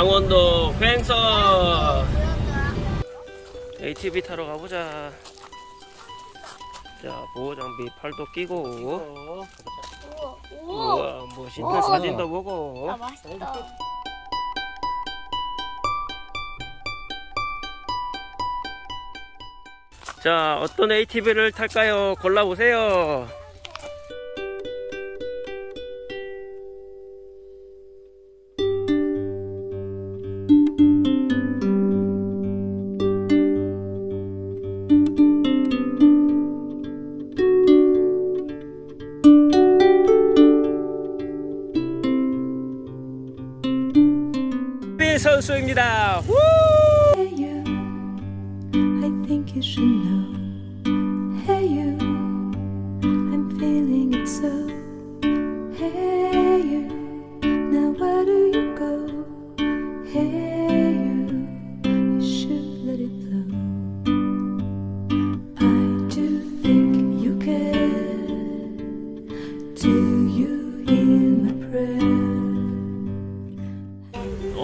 강원도 횡성 ATV 타러 가보자. 자, 보호 장비 팔도 끼고. 오. 우와, 멋있다. 우와. 사진도 보고. 아 맛있다. 자, 어떤 ATV를 탈까요? 골라보세요. 선수입니다. 후!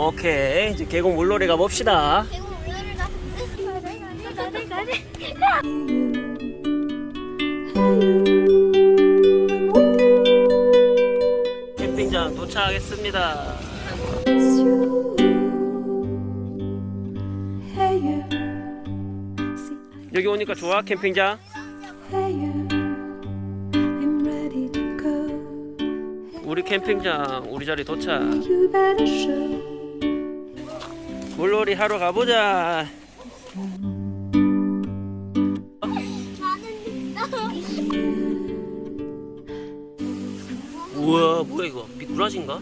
오케이, 이제 계곡 물놀이 가봅시다. 대구 물놀이 가. 가자 가자 가자. 캠핑장 도착하겠습니다. 여기 오니까 좋아, 캠핑장? 우리 캠핑장, 우리 자리 도착. 물놀이 하러 가보자. 우와, 뭐야 이거? 미꾸라지인가?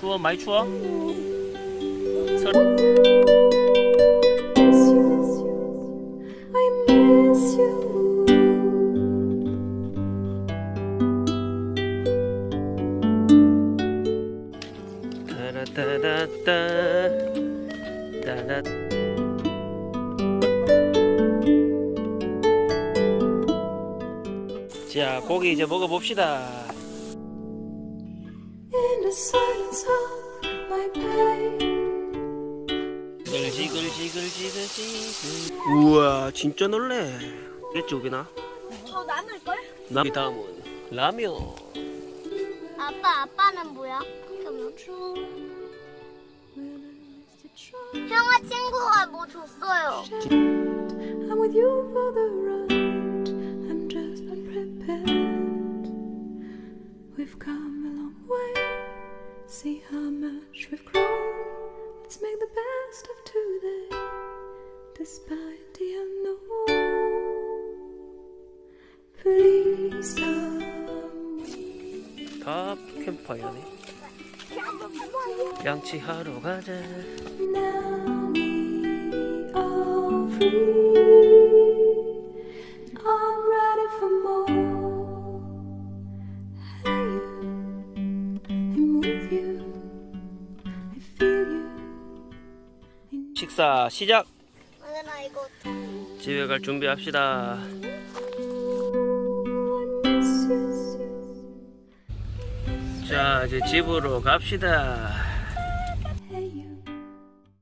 추워, 많이 추워? 설... 따라따라따. 따라 자 고기 이제 먹어봅시다. 우와 진짜 놀래. 이쪽이나 저 남을걸? 나 다음은 라면. 아빠 아빠는 뭐야? 그러면 형아 친구가 뭐 줬어요. I'm with you for the ride. I'm just unprepared. We've come a long way. See how much we've grown. Let's make the best of today, despite the unknown. Please tell me 다 캠파이어네 양치 하러 가자. I feel you. 식사 시작 집에 갈 준비합시다 자 이제 집으로 갑시다